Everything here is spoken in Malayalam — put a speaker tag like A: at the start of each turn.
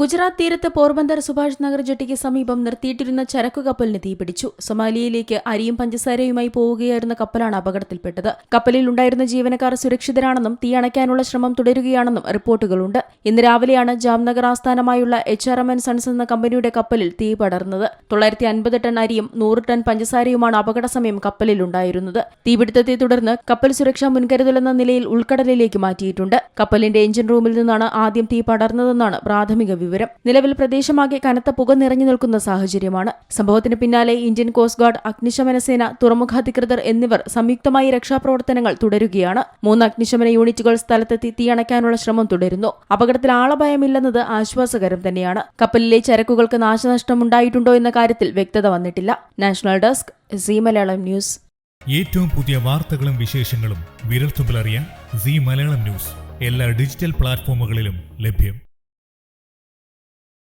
A: ഗുജറാത്ത് തീരത്ത് പോർബന്ദർ സുഭാഷ് നഗർ ജെട്ടിക്ക് സമീപം നിർത്തിയിട്ടിരുന്ന ചരക്കു കപ്പലിന് തീപിടിച്ചു. സൊമാലിയയിലേക്ക് അരിയും പഞ്ചസാരയുമായി പോവുകയായിരുന്ന കപ്പലാണ് അപകടത്തിൽപ്പെട്ടത്. കപ്പലിൽ ഉണ്ടായിരുന്ന ജീവനക്കാർ സുരക്ഷിതരാണെന്നും തീ അണയ്ക്കാനുള്ള ശ്രമം തുടരുകയാണെന്നും റിപ്പോർട്ടുകളുണ്ട്. ഇന്ന് രാവിലെയാണ് ജാംനഗർ ആസ്ഥാനമായുള്ള H R M N sons എന്ന കമ്പനിയുടെ കപ്പലിൽ തീ പടർന്നത്. തൊള്ളായിരത്തി അൻപത് ടൺ അരിയും നൂറ് ടൺ പഞ്ചസാരയുമാണ് അപകട സമയം കപ്പലിലുണ്ടായിരുന്നത് തീപിടുത്തത്തെ തുടർന്ന് കപ്പൽ സുരക്ഷാ മുൻകരുതലെന്ന നിലയിൽ ഉൾക്കടലിലേക്ക് മാറ്റിയിട്ടുണ്ട്. കപ്പലിന്റെ എഞ്ചിൻ റൂമിൽ നിന്നാണ് ആദ്യം തീ പടർന്നതെന്നാണ് പ്രാഥമിക വിവരം നിലവിൽ പ്രദേശമാകെ കനത്ത പുക നിറഞ്ഞു നിൽക്കുന്ന സാഹചര്യമാണ്. സംഭവത്തിന് പിന്നാലെ ഇന്ത്യൻ കോസ്റ്റ് ഗാർഡ് അഗ്നിശമന സേന തുറമുഖാധികൃതർ എന്നിവർ സംയുക്തമായി രക്ഷാപ്രവർത്തനങ്ങൾ തുടരുകയാണ്. മൂന്ന് അഗ്നിശമന യൂണിറ്റുകൾ സ്ഥലത്തെത്തി തീയണയ്ക്കാനുള്ള ശ്രമം തുടരുന്നു. അപകടത്തിൽ ആളഭയമില്ലെന്നത് ആശ്വാസകരം തന്നെയാണ്. കപ്പലിലെ ചരക്കുകൾക്ക് നാശനഷ്ടമുണ്ടായിട്ടുണ്ടോ എന്ന കാര്യത്തിൽ വ്യക്തത വന്നിട്ടില്ല. National desk C Malayalam news.
B: ഏറ്റവും പുതിയ വാർത്തകളും വിശേഷങ്ങളും വിരൽത്തുമ്പിലറിയാൻ സി മലയാളം ന്യൂസ്. എല്ലാ ഡിജിറ്റൽ പ്ലാറ്റ്ഫോമുകളിലും ലഭ്യം.